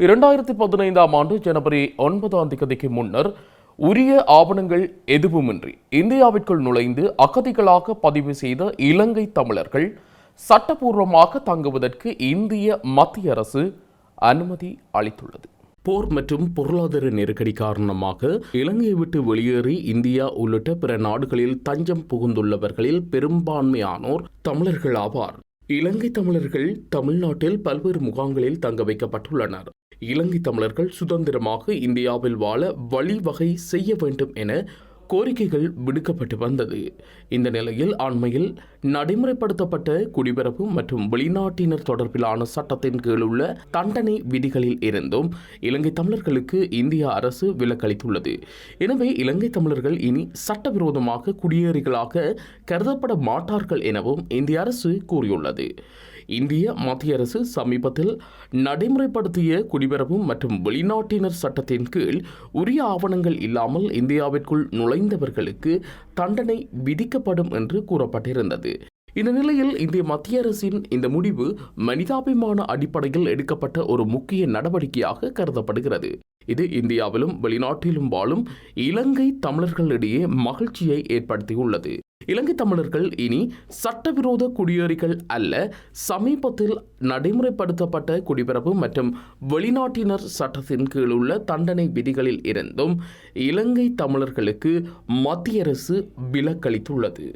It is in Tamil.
இரண்டாயிரத்தி பதினைந்தாம் ஆண்டு ஜனவரி ஒன்பதாம் தேதிக்கு முன்னர் உரிய ஆவணங்கள் எதுவுமின்றி இந்தியாவிற்குள் நுழைந்து அகதிகளாக பதிவு செய்த இலங்கை தமிழர்கள் சட்டபூர்வமாக தங்குவதற்கு இந்திய மத்திய அரசு அனுமதி அளித்துள்ளது. போர் மற்றும் பொருளாதார நெருக்கடி காரணமாக இலங்கையை விட்டு வெளியேறி இந்தியா உள்ளிட்ட பிற நாடுகளில் தஞ்சம் புகுந்துள்ளவர்களில் பெரும்பான்மையானோர் தமிழர்கள் ஆவார் இலங்கை தமிழர்கள் தமிழ்நாட்டில் பல்வேறு முகாம்களில் தங்க வைக்கப்பட்டுள்ளனர். இலங்கை தமிழர்கள் சுதந்திரமாக இந்தியாவில் வாழ வழிவகை செய்ய வேண்டும் என கோரிக்கைகள் விடுக்கப்பட்டு வந்தது. இந்த நிலையில் அண்மையில் நடைமுறைப்படுத்தப்பட்ட குடிபரப்பு மற்றும் வெளிநாட்டினர் தொடர்பிலான சட்டத்தின் கீழ் உள்ள தண்டனை விதிகளில் இருந்தும் இலங்கை தமிழர்களுக்கு இந்திய அரசு விலக்களித்துள்ளது. எனவே இலங்கை தமிழர்கள் இனி சட்டவிரோதமாக குடியேறிகளாக கருதப்பட மாட்டார்கள் எனவும் இந்திய அரசு கூறியுள்ளது. இந்திய மத்திய அரசு சமீபத்தில் நடைமுறைப்படுத்திய குடிபரப்பு மற்றும் வெளிநாட்டினர் சட்டத்தின் கீழ் உரிய ஆவணங்கள் இல்லாமல் இந்தியாவிற்குள் நுழைந்தவர்களுக்கு தண்டனை விதிக்கப்படும் என்று கூறப்பட்டிருந்தது. இந்த நிலையில் இந்திய மத்திய அரசின் இந்த முடிவு மனிதாபிமான அடிப்படையில் எடுக்கப்பட்ட ஒரு முக்கிய நடவடிக்கையாக கருதப்படுகிறது. இது இந்தியாவிலும் வெளிநாட்டிலும் வாழும் இலங்கை தமிழர்களிடையே மகிழ்ச்சியை ஏற்படுத்தியுள்ளது. இலங்கை தமிழர்கள் இனி சட்டவிரோத குடியேறிகள் அல்ல சமீபத்தில் நடைமுறைப்படுத்தப்பட்ட குடிபரப்பு மற்றும் வெளிநாட்டினர் சட்டத்தின் கீழ் உள்ள தண்டனை விதிகளில் இருந்தும் இலங்கை தமிழர்களுக்கு மத்திய அரசு விலக்களித்துள்ளது